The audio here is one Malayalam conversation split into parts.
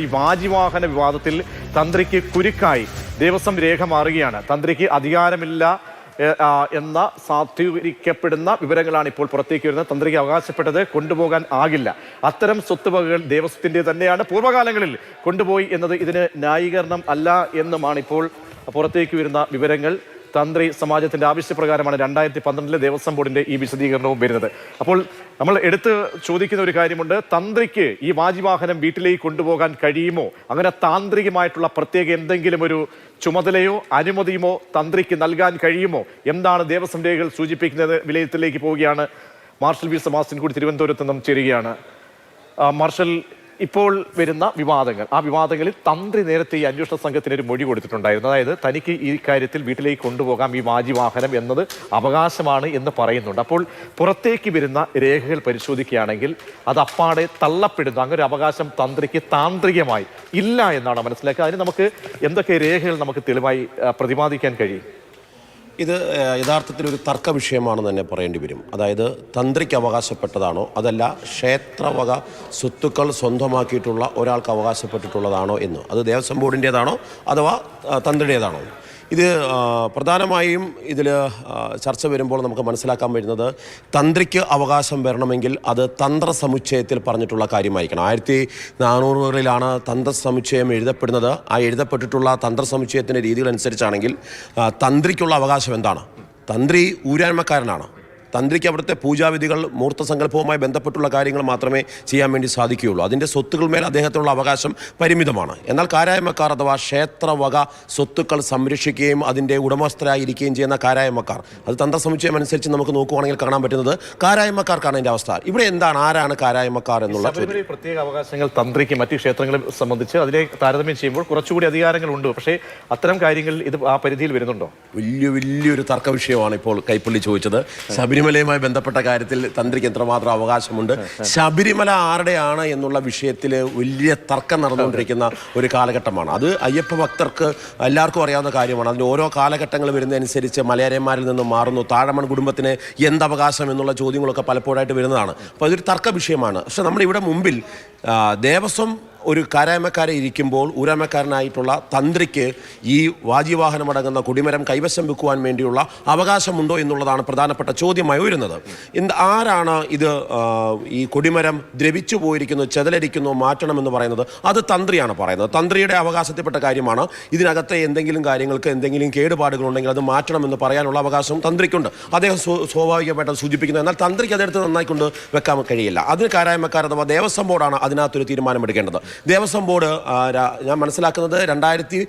ഈ വാജിവാഹന വിവാദത്തിൽ തന്ത്രിക്ക് കുരുക്കായി. ദേവസ്വം രേഖ മാറുകയാണ്. തന്ത്രിക്ക് അധികാരമില്ല എന്ന സാധൂകരിക്കപ്പെടുന്ന വിവരങ്ങളാണ് ഇപ്പോൾ പുറത്തേക്ക് വരുന്നത്. തന്ത്രിക്ക് അവകാശപ്പെട്ടത് കൊണ്ടുപോകാൻ ആകില്ല. അത്തരം സ്വത്തുവകകൾ ദേവസ്വത്തിന്റെ തന്നെയാണ് പൂർവകാലങ്ങളിൽ കൊണ്ടുപോയി എന്നത് ഇതിന് ന്യായീകരണം അല്ല എന്നുമാണ് ഇപ്പോൾ പുറത്തേക്ക് വരുന്ന വിവരങ്ങൾ. തന്ത്രി സമാജത്തിന്റെ ആവശ്യപ്രകാരമാണ് രണ്ടായിരത്തി പന്ത്രണ്ടിലെ ദേവസ്വം ബോർഡിന്റെ ഈ വിശദീകരണവും വരുന്നത്. അപ്പോൾ നമ്മൾ എടുത്ത് ചോദിക്കുന്ന ഒരു കാര്യമുണ്ട്. തന്ത്രിക്ക് ഈ വാജിവാഹനം വീട്ടിലേക്ക് കൊണ്ടുപോകാൻ കഴിയുമോ? അങ്ങനെ താന്ത്രികമായിട്ടുള്ള പ്രത്യേക എന്തെങ്കിലും ഒരു ചുമതലയോ അനുമതിയുമോ തന്ത്രിക്ക് നൽകാൻ കഴിയുമോ? എന്താണ് ദേവസ്വം രേഖകൾ സൂചിപ്പിക്കുന്നത്? വിലയിരുത്തലിലേക്ക് പോവുകയാണ്. മാർഷൽ വി സമാസിൻ കൂടി തിരുവനന്തപുരത്ത് നിന്നും ചേരുകയാണ്. മാർഷൽ ഇപ്പോൾ വരുന്ന വിവാദങ്ങൾ. ആ വിവാദങ്ങളിൽ തന്ത്രി നേരത്തെ ഈ അന്വേഷണ സംഘത്തിന് ഒരു മൊഴി കൊടുത്തിട്ടുണ്ടായിരുന്നു. അതായത് തനിക്ക് ഈ കാര്യത്തിൽ വീട്ടിലേക്ക് കൊണ്ടുപോകാം ഈ വാജി വാഹനം എന്നത് അവകാശമാണ് എന്ന് പറയുന്നുണ്ട്. അപ്പോൾ പുറത്തേക്ക് വരുന്ന രേഖകൾ പരിശോധിക്കുകയാണെങ്കിൽ അത് അപ്പാടെ തള്ളപ്പെടുന്നു. അങ്ങനെ ഒരു അവകാശം തന്ത്രിക്ക് താന്ത്രികമായി ഇല്ല എന്നാണ് മനസ്സിലാക്കുക. അതിന് നമുക്ക് എന്തൊക്കെ രേഖകൾ നമുക്ക് തെളിവായി പ്രതിപാദിക്കാൻ കഴിയും? ഇത് യഥാർത്ഥത്തിൽ ഒരു തർക്ക വിഷയമാണെന്ന് തന്നെ പറയേണ്ടി വരും. അതായത് തന്ത്രിക്ക് അവകാശപ്പെട്ടതാണോ? അതല്ല ക്ഷേത്രവക സ്വത്തുക്കൾ സ്വന്തമാക്കിയിട്ടുള്ള ഒരാൾക്ക് അവകാശപ്പെട്ടിട്ടുള്ളതാണോ എന്ന്. അത് ദേവസ്വം ബോർഡിന്റേതാണോ? അഥവാ തന്ത്രിയുടേതാണോ? ഇത് പ്രധാനമായും ഇതിൽ ചർച്ച വരുമ്പോൾ നമുക്ക് മനസ്സിലാക്കാൻ വരുന്നത് തന്ത്രിക്ക് അവകാശം വരണമെങ്കിൽ അത് തന്ത്ര സമുച്ചയത്തിൽ പറഞ്ഞിട്ടുള്ള കാര്യമായിരിക്കണം. ആയിരത്തി നാനൂറുകളിലാണ് തന്ത്ര സമുച്ചയം എഴുതപ്പെടുന്നത്. ആ എഴുതപ്പെട്ടിട്ടുള്ള തന്ത്ര സമുച്ചയത്തിന്റെ രീതികളനുസരിച്ചാണെങ്കിൽ തന്ത്രിക്കുള്ള അവകാശം എന്താണ്? തന്ത്രി ഊരായ്മക്കാരനാണ്. തന്ത്രിക്ക് അവിടുത്തെ പൂജാവിധികൾ മൂർത്തസങ്കല്പവുമായി ബന്ധപ്പെട്ടുള്ള കാര്യങ്ങൾ മാത്രമേ ചെയ്യാൻ വേണ്ടി സാധിക്കുകയുള്ളൂ. അതിന്റെ സ്വത്തുകൾ മേൽ അദ്ദേഹത്തിനുള്ള അവകാശം പരിമിതമാണ്. എന്നാൽ കാരായ്മക്കാർ അഥവാ ക്ഷേത്രവക സ്വത്തുക്കൾ സംരക്ഷിക്കുകയും അതിന്റെ ഉടമസ്ഥരായിരിക്കുകയും ചെയ്യുന്ന കാരായ്മക്കാർ അത് തന്ത്രസമുച്ചയം അനുസരിച്ച് നമുക്ക് നോക്കുവാണെങ്കിൽ കാണാൻ പറ്റുന്നത് കാരായ്മക്കാർക്കാണ് അതിന്റെ അവസ്ഥ. ഇവിടെ എന്താണ് ആരാണ് കാരായ്മക്കാർ എന്നുള്ള പ്രത്യേക അവകാശങ്ങൾ തന്ത്രിക്ക് മറ്റ് ക്ഷേത്രങ്ങളെ സംബന്ധിച്ച് അതിനെ താരതമ്യം ചെയ്യുമ്പോൾ കുറച്ചുകൂടി അധികാരങ്ങളുണ്ട്. പക്ഷേ അത്തരം കാര്യങ്ങളിൽ ഇത് ആ പരിധിയിൽ വരുന്നുണ്ടോ? വലിയ വലിയൊരു തർക്ക വിഷയമാണ് ഇപ്പോൾ കൈപ്പള്ളി ചോദിച്ചത്. ശബരിമലയുമായി ബന്ധപ്പെട്ട കാര്യത്തിൽ തന്ത്രിക്ക് എത്രമാത്രം അവകാശമുണ്ട്? ശബരിമല ആരുടെയാണ് എന്നുള്ള വിഷയത്തിൽ വലിയ തർക്കം നടന്നുകൊണ്ടിരിക്കുന്ന ഒരു കാലഘട്ടമാണ്. അത് അയ്യപ്പ ഭക്തർക്ക് എല്ലാവർക്കും അറിയാവുന്ന കാര്യമാണ്. അതിന് ഓരോ കാലഘട്ടങ്ങൾ വരുന്നതനുസരിച്ച് മലയാളിമാരിൽ നിന്നും മാറുന്നു. താഴമൺ കുടുംബത്തിന് എന്ത് അവകാശം എന്നുള്ള ചോദ്യങ്ങളൊക്കെ പലപ്പോഴായിട്ട് വരുന്നതാണ്. അപ്പോൾ അതൊരു തർക്ക വിഷയമാണ്. പക്ഷെ നമ്മുടെ ഇവിടെ മുമ്പിൽ ദേവസ്വം ഒരു കാരായ്മക്കാരെ ഇരിക്കുമ്പോൾ ഊരാമക്കാരനായിട്ടുള്ള തന്ത്രിക്ക് ഈ വാജിവാഹനമടങ്ങുന്ന കുടിമരം കൈവശം വെക്കുവാൻ വേണ്ടിയുള്ള അവകാശമുണ്ടോ എന്നുള്ളതാണ് പ്രധാനപ്പെട്ട ചോദ്യമായി വരുന്നത് എന്ത് ആരാണ് ഇത് ഈ കുടിമരം ദ്രവിച്ചു പോയിരിക്കുന്നു ചെതലരിക്കുന്നു മാറ്റണമെന്ന് പറയുന്നത്? അത് തന്ത്രിയാണ് പറയുന്നത്. തന്ത്രിയുടെ അവകാശത്തിൽപ്പെട്ട കാര്യമാണ് ഇതിനകത്തെ എന്തെങ്കിലും കാര്യങ്ങൾക്ക് എന്തെങ്കിലും കേടുപാടുകളുണ്ടെങ്കിൽ അത് മാറ്റണമെന്ന് പറയാനുള്ള അവകാശം തന്ത്രിക്കുണ്ട്. അദ്ദേഹം സ്വാഭാവികമായിട്ടും സൂചിപ്പിക്കുന്നു. എന്നാൽ തന്ത്രിക്ക് അതെടുത്ത് നന്നായിക്കൊണ്ട് വെക്കാൻ കഴിയില്ല. അതിന് കാരായ്മക്കാർ അഥവാ ദേവസ്വം ബോർഡാണ് അതിനകത്തൊരു തീരുമാനമെടുക്കേണ്ടത്. ദേവസ്വം ബോർഡ് ഞാൻ മനസ്സിലാക്കുന്നത് രണ്ടായിരത്തി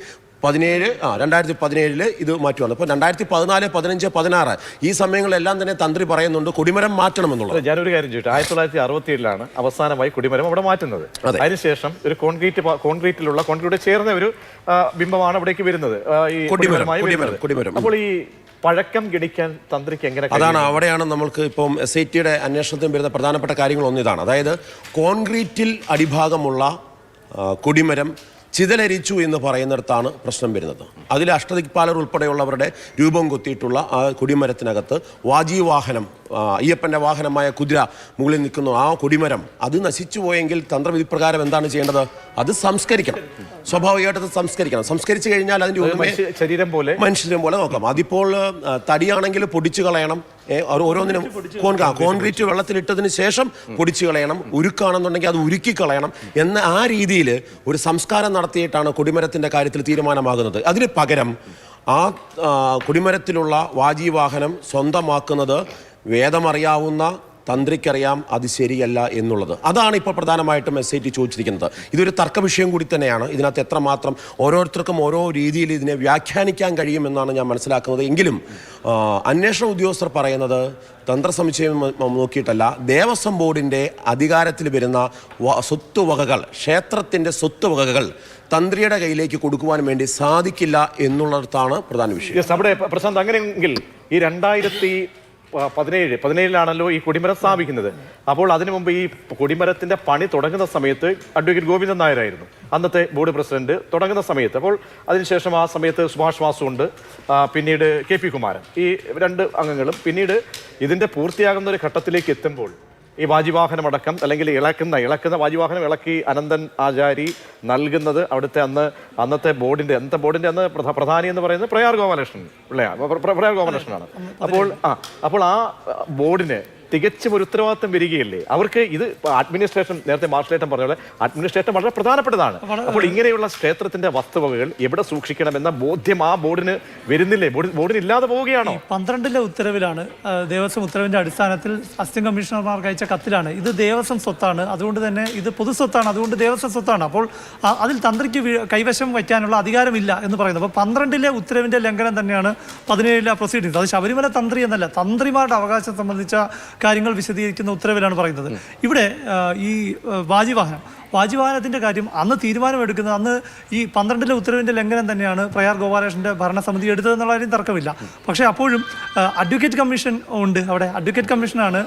പതിനേഴ് ആ രണ്ടായിരത്തി പതിനേഴിൽ ഇത് മാറ്റി വന്നു അപ്പോൾ രണ്ടായിരത്തി പതിനാല് പതിനഞ്ച് പതിനാറ് ഈ സമയങ്ങളെല്ലാം തന്നെ തന്ത്രി പറയുന്നുണ്ട് കൊടിമരം മാറ്റണമെന്നുള്ളത് ഞാനൊരു കാര്യം ചോദിച്ചു ആയിരത്തി തൊള്ളായിരത്തി അറുപത്തി ഏഴിലാണ് അവസാനമായി കുടിമരം അവിടെ മാറ്റുന്നത്. അതെ. അതിനുശേഷം ഒരു കോൺക്രീറ്റ് കോൺക്രീറ്റിലുള്ള കോൺക്രീറ്റ് ചേർന്ന ഒരു ബിംബമാണ് അവിടേക്ക് വരുന്നത്. ഈ കുടിമരം. അപ്പോൾ ഈ പഴക്കം ഗണിക്കാൻ തന്ത്രിക്ക് എങ്ങനെ? അതാണ് അവിടെയാണ് നമ്മൾക്ക് ഇപ്പം എസ് ഐ ടിയുടെ അന്വേഷണത്തിന് വരുന്ന പ്രധാനപ്പെട്ട കാര്യങ്ങൾ ഒന്നിതാണ് അതായത് കോൺക്രീറ്റിൽ അടിഭാഗമുള്ള കൊടിമരം ചിതലരിച്ചു എന്ന് പറയുന്നിടത്താണ് പ്രശ്നം വരുന്നത്. അതിൽ അഷ്ടദിക്പാലർ ഉൾപ്പെടെയുള്ളവരുടെ രൂപം കൊത്തിയിട്ടുള്ള ആ കൊടിമരത്തിനകത്ത് വാജീവാഹനം അയ്യപ്പന്റെ വാഹനമായ കുതിര മുകളിൽ നിൽക്കുന്നു. ആ കൊടിമരം അത് നശിച്ചു പോയെങ്കിൽ തന്ത്രവിധി പ്രകാരം എന്താണ് ചെയ്യേണ്ടത്? അത് സംസ്കരിക്കണം. സ്വാഭാവികമായിട്ട് അത് സംസ്കരിക്കണം. സംസ്കരിച്ചു കഴിഞ്ഞാൽ അതിന്റെ ശരീരം പോലെ. മനുഷ്യരം പോലെ നോക്കാം. അതിപ്പോൾ തടിയാണെങ്കിൽ പൊടിച്ചു കളയണം. ഓരോന്നിനും കോൺ കോൺക്രീറ്റ് വെള്ളത്തിലിട്ടതിന് ശേഷം പൊടിച്ചു കളയണം. ഉരുക്കാണെന്നുണ്ടെങ്കിൽ അത് ഉരുക്കി കളയണം എന്ന ആ രീതിയിൽ ഒരു സംസ്കാരം നടത്തിയിട്ടാണ് കൊടിമരത്തിന്റെ കാര്യത്തിൽ തീരുമാനമാകുന്നത്. അതിന് പകരം ആ ആ, കൊടിമരത്തിലുള്ള വാജീവാഹനം സ്വന്തമാക്കുന്നത് വേദമറിയാവുന്ന തന്ത്രിക്കറിയാം അത് ശരിയല്ല എന്നുള്ളത്. അതാണ് ഇപ്പോൾ പ്രധാനമായിട്ട് മെസ്സേജ് ചോദിച്ചിരിക്കുന്നത്. ഇതൊരു തർക്ക വിഷയം കൂടി തന്നെയാണ്. ഇതിനകത്ത് എത്രമാത്രം ഓരോരുത്തർക്കും ഓരോ രീതിയിൽ ഇതിനെ വ്യാഖ്യാനിക്കാൻ കഴിയുമെന്നാണ് ഞാൻ മനസ്സിലാക്കുന്നത്. എങ്കിലും അന്വേഷണ ഉദ്യോഗസ്ഥർ പറയുന്നത് തന്ത്രസമുച്ചയം നോക്കിയിട്ടല്ല ദേവസ്വം ബോർഡിന്റെ അധികാരത്തിൽ വരുന്ന സ്വത്തുവകകൾ ക്ഷേത്രത്തിന്റെ സ്വത്തുവകകൾ തന്ത്രിയുടെ കയ്യിലേക്ക് കൊടുക്കുവാൻ വേണ്ടി സാധിക്കില്ല എന്നുള്ളതാണ് പ്രധാന വിഷയം. അവിടെ പ്ര- പ്രശാന്ത് അങ്ങനെയെങ്കിൽ ഈ രണ്ടായിരത്തി പതിനേഴ്. പതിനേഴിലാണല്ലോ ഈ കൊടിമരം സ്ഥാപിക്കുന്നത്. അപ്പോൾ അതിനു മുമ്പ് ഈ കൊടിമരത്തിന്റെ പണി തുടങ്ങുന്ന സമയത്ത് അഡ്വക്കേറ്റ് ഗോവിന്ദൻ നായരായിരുന്നു. അന്നത്തെ ബോർഡ് പ്രസിഡന്റ് തുടങ്ങുന്ന സമയത്ത്. അപ്പോൾ അതിനുശേഷം ആ സമയത്ത് സുഭാഷ് വാസുണ്ട് പിന്നീട് കെ പി കുമാരൻ. ഈ രണ്ട് അംഗങ്ങളും പിന്നീട് ഇതിന്റെ പൂർത്തിയാകുന്ന ഒരു ഘട്ടത്തിലേക്ക് എത്തുമ്പോൾ ഈ വാജിവാഹനം അടക്കം അല്ലെങ്കിൽ ഇളക്കുന്ന ഇളക്കുന്ന വാജിവാഹനം ഇളക്കി അനന്തൻ ആചാരി നൽകുന്നത് അവിടുത്തെ അന്ന് അന്നത്തെ ബോർഡിന്റെ അന്നത്തെ ബോർഡിന്റെ അന്ന് പ്രധ- പ്രധാനി എന്ന് പറയുന്നത് പ്രയാർ ഗോപാലകൃഷ്ണൻ പിള്ളയാണ് പ്ര- പ്ര- പ്രയാർ ഗോപാലകൃഷ്ണനാണ് അപ്പോൾ ആ അപ്പോൾ ആ ബോർഡിന് തികച്ചും ഒരു ഉത്തരവാദിത്വം വരികയില്ലേ? അവർക്ക് ഇത് അഡ്മിനിസ്ട്രേഷൻ നേരത്തെ മാർഷലേറ്റം പറഞ്ഞ പോലെ അഡ്മിനിസ്ട്രേഷൻ വളരെ പ്രധാനപ്പെട്ടതാണ്. അപ്പോൾ ഇങ്ങനെയുള്ള ക്ഷേത്രത്തിന്റെ വസ്തുവകകൾ എവിടെ സൂക്ഷിക്കണമെന്ന ബോധ്യം ആ ബോർഡിന് വരുന്നില്ലേ? ബോർഡിന് ഇല്ലാതെ പോവുകയാണോ? പന്ത്രണ്ടിലെ ഉത്തരവിലാണ് ദേവസ്വം ഉത്തരവിന്റെ അടിസ്ഥാനത്തിൽ അസിസ്റ്റന്റ് കമ്മീഷണർമാർക്ക് അയച്ച കത്തിലാണ്. ഇത് ദേവസ്വം സ്വത്താണ്. അതുകൊണ്ട് തന്നെ ഇത് പൊതു സ്വത്താണ് അതുകൊണ്ട് ദേവസ്വം സ്വത്താണ്. അപ്പോൾ അതിൽ തന്ത്രിക്ക് കൈവശം വയ്ക്കാനുള്ള അധികാരമില്ല എന്ന് പറയുന്നത്. അപ്പോൾ പന്ത്രണ്ടിലെ ഉത്തരവിന്റെ ലംഘനം തന്നെയാണ് പതിനേഴിലെ പ്രൊസീഡിങ്സ് അത് ശബരിമല തന്ത്രി എന്നല്ല തന്ത്രിമാരുടെ അവകാശം സംബന്ധിച്ച കാര്യങ്ങൾ വിശദീകരിക്കുന്ന ഉത്തരവിലാണ് പറയുന്നത്. ഇവിടെ ഈ വാജിവാഹനം. വാജിവാഹനത്തിന്റെ കാര്യം അന്ന് തീരുമാനമെടുക്കുന്നത് അന്ന് ഈ പന്ത്രണ്ടിലെ ഉത്തരവിന്റെ ലംഘനം തന്നെയാണ് പ്രയാർ ഗോപാലകൃഷ്ണന്റെ ഭരണസമിതി എടുത്തതെന്നുള്ള കാര്യം തർക്കമില്ല. പക്ഷേ അപ്പോഴും അഡ്വക്കേറ്റ് കമ്മീഷൻ ഉണ്ട് അവിടെ. അഡ്വക്കേറ്റ് കമ്മീഷനാണ്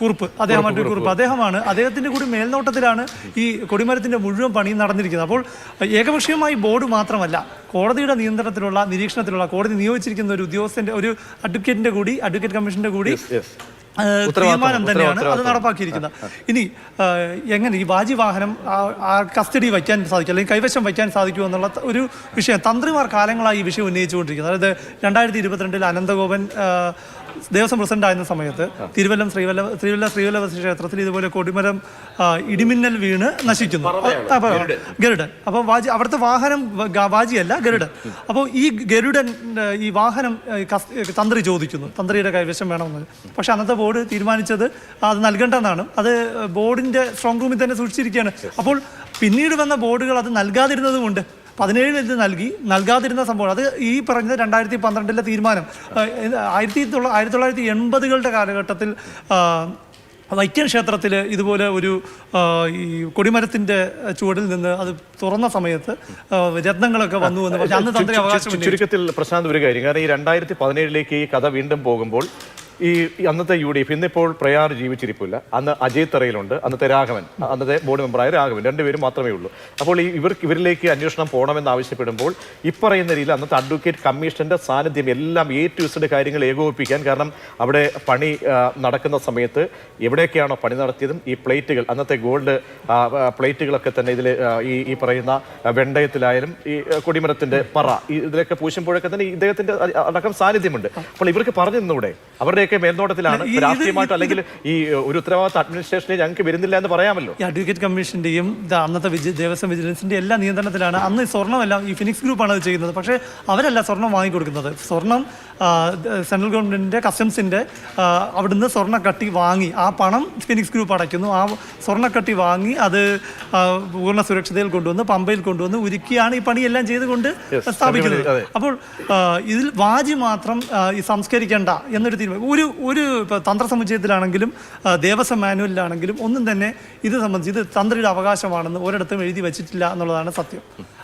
കുറിപ്പ്. അദ്ദേഹം അഡ്വക്കേറ്റ് കുറുപ്പ്. അദ്ദേഹമാണ് അദ്ദേഹത്തിന്റെ കൂടി മേൽനോട്ടത്തിലാണ് ഈ കൊടിമരത്തിന്റെ മുഴുവൻ പണിയും നടന്നിരിക്കുന്നത്. അപ്പോൾ ഏകപക്ഷീയമായി ബോർഡ് മാത്രമല്ല കോടതിയുടെ നിയന്ത്രണത്തിലുള്ള നിരീക്ഷണത്തിലുള്ള കോടതി നിയോഗിച്ചിരിക്കുന്ന ഒരു ഉദ്യോഗസ്ഥന്റെ ഒരു അഡ്വക്കേറ്റിന്റെ കൂടി അഡ്വക്കേറ്റ് കമ്മീഷന്റെ കൂടി തീരുമാനം തന്നെയാണ് അത്. നടപ്പാക്കിയിരിക്കുന്നത്. ഇനി എങ്ങനെ ഈ വാജി വാഹനം ആ- കസ്റ്റഡി വയ്ക്കാൻ സാധിക്കും അല്ലെങ്കിൽ കൈവശം വയ്ക്കാൻ സാധിക്കുമോ എന്നുള്ള ഒരു വിഷയം തന്ത്രിമാർ കാലങ്ങളായി ഈ വിഷയം ഉന്നയിച്ചുകൊണ്ടിരിക്കുന്നത്. അതായത് രണ്ടായിരത്തി ഇരുപത്തിരണ്ടിൽ അനന്തഗോപൻ ദേവസ്വം പ്രസിഡന്റ് ആയിരുന്ന സമയത്ത് തിരുവല്ലം ശ്രീവല്ല തിരുവല്ല ശ്രീവല്ല ക്ഷേത്രത്തിൽ ഇതുപോലെ കൊടിമരം ഇടിമിന്നൽ വീണ് നശിക്കുന്നു. ഗരുഡൻ. അപ്പോൾ വാജി അവിടുത്തെ വാഹനം വാജിയല്ല ഗരുഡൻ. അപ്പോൾ ഈ ഗരുഡൻ ഈ വാഹനം തന്ത്രി ചോദിക്കുന്നു. തന്ത്രിയുടെ കൈവശം വേണമെന്ന്. പക്ഷെ അന്നത്തെ ബോർഡ് തീരുമാനിച്ചത് അത് നൽകേണ്ടെന്നാണ് അത് ബോർഡിന്റെ സ്ട്രോങ് റൂമിൽ തന്നെ സൂക്ഷിച്ചിരിക്കുകയാണ്. അപ്പോൾ പിന്നീട് വന്ന ബോർഡുകൾ അത് നൽകാതിരുന്നതുമുണ്ട് പതിനേഴിൽ ഇത് നൽകി നൽകാതിരുന്ന സംഭവം അത് ഈ പറഞ്ഞ രണ്ടായിരത്തി പന്ത്രണ്ടിലെ തീരുമാനം. ആയിരത്തി തൊള്ള ആയിരത്തി തൊള്ളായിരത്തി എൺപതുകളുടെ കാലഘട്ടത്തിൽ വൈക്കം ക്ഷേത്രത്തിൽ ഇതുപോലെ ഒരു ഈ കൊടിമരത്തിന്റെ ചുവടിൽ നിന്ന് അത് തുറന്ന സമയത്ത് രത്നങ്ങളൊക്കെ വന്നു എന്ന് പറഞ്ഞ് അന്ന് തന്ത്രി അവകാശം ചുരുക്കത്തിൽ പ്രശാന്ത് ഒരു കാര്യം. കാരണം ഈ രണ്ടായിരത്തി പതിനേഴിലേക്ക് ഈ കഥ വീണ്ടും പോകുമ്പോൾ ഈ ഈ അന്നത്തെ യു ഡി എഫ് ഇന്നിപ്പോൾ പ്രയാർ ജീവിച്ചിരിപ്പില്ല. അന്ന് അജയ് തറയിലുണ്ട്. അന്നത്തെ രാഘവൻ അന്നത്തെ ബോർഡ് മെമ്പറായ രാഘവൻ. രണ്ടുപേരും മാത്രമേ ഉള്ളൂ. അപ്പോൾ ഈ ഇവർക്ക് ഇവരിലേക്ക് അന്വേഷണം പോകണമെന്ന് ആവശ്യപ്പെടുമ്പോൾ ഇപ്പറയുന്ന രീതിയിൽ അന്നത്തെ അഡ്വക്കേറ്റ് കമ്മീഷന്റെ സാന്നിധ്യം എല്ലാം എ ടു ഇസഡ് കാര്യങ്ങൾ ഏകോപിപ്പിക്കാൻ കാരണം അവിടെ പണി നടക്കുന്ന സമയത്ത് എവിടെയൊക്കെയാണോ പണി നടത്തിയതും ഈ പ്ലേറ്റുകൾ അന്നത്തെ ഗോൾഡ് പ്ലേറ്റുകളൊക്കെ തന്നെ ഇതിൽ ഈ ഈ പറയുന്ന വെണ്ടയത്തിലായാലും ഈ കൊടിമരത്തിന്റെ പറ ഈ ഇതിലൊക്കെ പൂശുമ്പോഴൊക്കെ തന്നെ ഇദ്ദേഹത്തിന്റെ അടക്കം സാന്നിധ്യമുണ്ട്. അപ്പോൾ ഇവർക്ക് പറഞ്ഞു നിന്നൂടെ അവരുടെയൊക്കെ മേൽനോട്ടത്തിലാണ്. രാഷ്ട്രീയമായിട്ട് അല്ലെങ്കിൽ ഈ ഒരു ഉത്തരവാദിത്ത അഡ്മിനിസ്ട്രേഷനിൽ ഞങ്ങൾക്ക് വരുന്നില്ല എന്ന് പറയാമല്ലോ. ഈ അഡ്വക്കേറ്റ് കമ്മീഷന്റെയും അന്നത്തെ വിജി ദേവസ്വം വിജിലൻസിന്റെ എല്ലാ നിയന്ത്രണത്തിലാണ്. അന്ന് സ്വർണമെല്ലാം ഈ ഫിനിക്സ് ഗ്രൂപ്പാണ് അത് ചെയ്യുന്നത്. പക്ഷേ അവരല്ല സ്വർണം വാങ്ങിക്കൊടുക്കുന്നത്. സ്വർണം സെൻട്രൽ ഗവൺമെന്റിന്റെ കസ്റ്റംസിന്റെ അവിടുന്ന് സ്വർണക്കട്ടി വാങ്ങി ആ പണം ഫിനിക്സ് ഗ്രൂപ്പ് അടയ്ക്കുന്നു. ആ സ്വർണക്കട്ടി വാങ്ങി അത് പൂർണ സുരക്ഷിതയിൽ കൊണ്ടുവന്ന് പമ്പയിൽ കൊണ്ടുവന്ന് ഉരുക്കിയാണ് ഈ പണിയെല്ലാം ചെയ്തുകൊണ്ട് സ്ഥാപിക്കുന്നത്. അപ്പോൾ ഇതിൽ വാജി മാത്രം സംസ്കരിക്കേണ്ട എന്നൊരു തീരുമാനം. ഒരു ഒരു ഇപ്പോൾ തന്ത്ര സമുച്ചയത്തിലാണെങ്കിലും ദേവസ്വം മാനുവലിലാണെങ്കിലും ഒന്നും തന്നെ ഇത് സംബന്ധിച്ച് ഇത് തന്ത്രിയുടെ അവകാശമാണെന്ന് ഒരിടത്തും എഴുതി വെച്ചിട്ടില്ല എന്നുള്ളതാണ് സത്യം.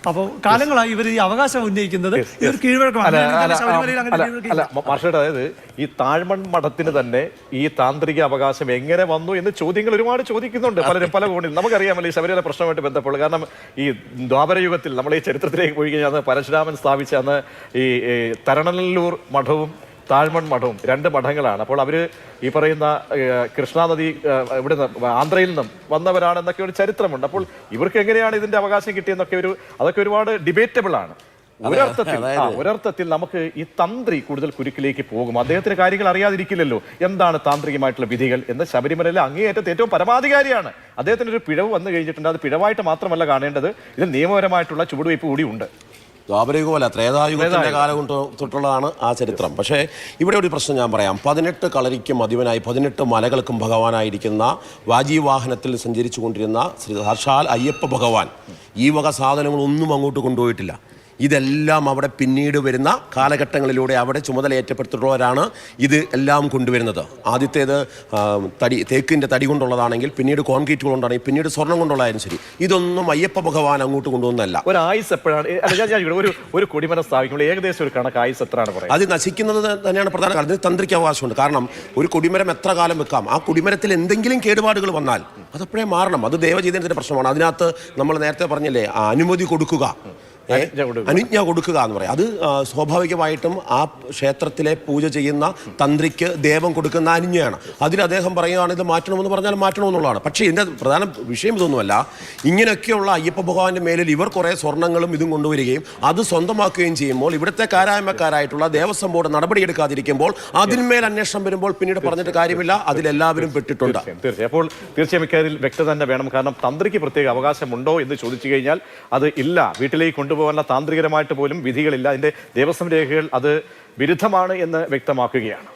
അപ്പോൾ കാലങ്ങളായി ഇവർ ഈ അവകാശം ഉന്നയിക്കുന്നത് ഇവർ കീഴ്വഴക്കമാണ്. മാഷയുടെ അതായത് ഈ താഴ്മൺ മഠത്തിന് തന്നെ ഈ താന്ത്രിക അവകാശം എങ്ങനെ വന്നു എന്ന് ചോദ്യങ്ങൾ ഒരുപാട് ചോദിക്കുന്നുണ്ട് പലരും പല കോണിൽ നമുക്കറിയാമല്ലോ ഈ ശബരിമല പ്രശ്നമായിട്ട് ബന്ധപ്പെട്ട്. കാരണം ഈ ദ്വാപരയുഗത്തിൽ നമ്മൾ ഈ ചരിത്രത്തിലേക്ക് പോയി കഴിഞ്ഞാൽ പരശുരാമൻ സ്ഥാപിച്ച അന്ന് ഈ തരണല്ലൂർ മഠവും താഴ്മൺ മഠവും രണ്ട് മഠങ്ങളാണ്. അപ്പോൾ അവർ ഈ പറയുന്ന കൃഷ്ണാനദി ഇവിടെ നിന്ന് ആന്ധ്രയിൽ നിന്നും വന്നവരാണെന്നൊക്കെ ഒരു ചരിത്രമുണ്ട്. അപ്പോൾ ഇവർക്ക് എങ്ങനെയാണ് ഇതിന്റെ അവകാശം കിട്ടിയെന്നൊക്കെ ഒരു അതൊക്കെ ഒരുപാട് ഡിബേറ്റബിൾ ആണ്. ഒരർത്ഥത്തിൽ ഒരർത്ഥത്തിൽ നമുക്ക് ഈ തന്ത്രി കൂടുതൽ കുരുക്കിലേക്ക് പോകും. അദ്ദേഹത്തിന് കാര്യങ്ങൾ അറിയാതിരിക്കില്ലല്ലോ. എന്താണ് താന്ത്രികമായിട്ടുള്ള വിധികൾ എന്ന് ശബരിമലയിലെ അങ്ങേയറ്റത്ത് ഏറ്റവും പരമാധികാരിയാണ്. അദ്ദേഹത്തിന് ഒരു പിഴവ് വന്നു കഴിഞ്ഞിട്ടുണ്ട്. അത് പിഴവായിട്ട് മാത്രമല്ല കാണേണ്ടത്. ഇതിൽ നിയമപരമായിട്ടുള്ള ചുവടുവയ്പ് കൂടി ഉണ്ട്. ദ്വാപരയുഗമല്ല ത്രേതായുഗത്തിന്റെ കാലം തൊട്ടുള്ളതാണ് ആ ചരിത്രം. പക്ഷേ ഇവിടെ ഒരു പ്രശ്നം ഞാൻ പറയാം. പതിനെട്ട് കളരിക്കും അധിപനായി പതിനെട്ട് മലകൾക്കും ഭഗവാനായിരിക്കുന്ന വാജീവാഹനത്തിൽ സഞ്ചരിച്ചു കൊണ്ടിരുന്ന ശ്രീ ഹർഷാൽ അയ്യപ്പ ഭഗവാൻ ഈ വക സാധനങ്ങളൊന്നും അങ്ങോട്ട് കൊണ്ടുപോയിട്ടില്ല. ഇതെല്ലാം അവിടെ പിന്നീട് വരുന്ന കാലഘട്ടങ്ങളിലൂടെ അവിടെ ചുമതലയേറ്റപ്പെട്ടിട്ടുള്ളവരാണ് ഇത് എല്ലാം കൊണ്ടുവരുന്നത്. ആദ്യത്തേത് തടി തേക്കിന്റെ തടി കൊണ്ടുള്ളതാണെങ്കിൽ പിന്നീട് കോൺക്രീറ്റ് കൊണ്ടാണെങ്കിൽ പിന്നീട് സ്വർണം കൊണ്ടുള്ളതായാലും ശരി. ഇതൊന്നും അയ്യപ്പ ഭഗവാൻ അങ്ങോട്ട് കൊണ്ടുവന്നല്ല ഒരു ആയുസ് എപ്പോഴാണ്? ഒരു ഒരു കൊടിമരം സ്ഥാപിക്കുമ്പോൾ ഏകദേശം ഒരു കണക്ക് ആയുസ് എത്രയാണ് പറയുന്നത് അത് നശിക്കുന്നത് തന്നെയാണ് പ്രധാന കാരണം തന്ത്രിക്ക് അവകാശമുണ്ട്. കാരണം ഒരു കുടിമരം എത്ര കാലം വെക്കാം? ആ കുടിമരത്തിൽ എന്തെങ്കിലും കേടുപാടുകൾ വന്നാൽ അതപ്പോഴേ മാറണം. അത് ദേവചൈതന്യത്തിന്റെ പ്രശ്നമാണ്. അതിനകത്ത് നമ്മൾ നേരത്തെ പറഞ്ഞില്ലേ അനുമതി കൊടുക്കുക. അനുജ്ഞ കൊടുക്കുക. എന്ന് പറയാം. അത് സ്വാഭാവികമായിട്ടും ആ ക്ഷേത്രത്തിലെ പൂജ ചെയ്യുന്ന തന്ത്രിക്ക് ദേവം കൊടുക്കുന്ന അനുജ്ഞയാണ്. അതിൽ അദ്ദേഹം പറയുകയാണ് ഇത് മാറ്റണമെന്ന് പറഞ്ഞാൽ മാറ്റണമെന്നുള്ളതാണ്. പക്ഷേ ഇതിന്റെ പ്രധാന വിഷയം ഇതൊന്നുമല്ല. ഇങ്ങനെയൊക്കെയുള്ള അയ്യപ്പ ഭഗവാന്റെ മേലിൽ ഇവർ കുറേ സ്വർണങ്ങളും ഇതും കൊണ്ടുവരികയും അത് സ്വന്തമാക്കുകയും ചെയ്യുമ്പോൾ ഇവിടുത്തെ കാരായ്മക്കാരായിട്ടുള്ള ദേവസ്വം ബോർഡ് നടപടിയെടുക്കാതിരിക്കുമ്പോൾ അതിന്മേൽ അന്വേഷണം വരുമ്പോൾ പിന്നീട് പറഞ്ഞിട്ട് കാര്യമില്ല. അതിലെല്ലാവരും പെട്ടിട്ടുണ്ട്. തീർച്ചയായും അപ്പോൾ തീർച്ചയായും ഇക്കാര്യത്തിൽ വ്യക്തത തന്നെ വേണം. കാരണം തന്ത്രിക്ക് പ്രത്യേക അവകാശമുണ്ടോ എന്ന് ചോദിച്ചു കഴിഞ്ഞാൽ അത് ഇല്ല. വീട്ടിലേക്ക് കൊണ്ടുപോകാനുള്ള താന്ത്രികരമായിട്ട് പോലും വിധികളില്ല. അതിന്റെ ദേവസ്വം രേഖകൾ അത് വിരുദ്ധമാണ് എന്ന് വ്യക്തമാക്കുകയാണ്.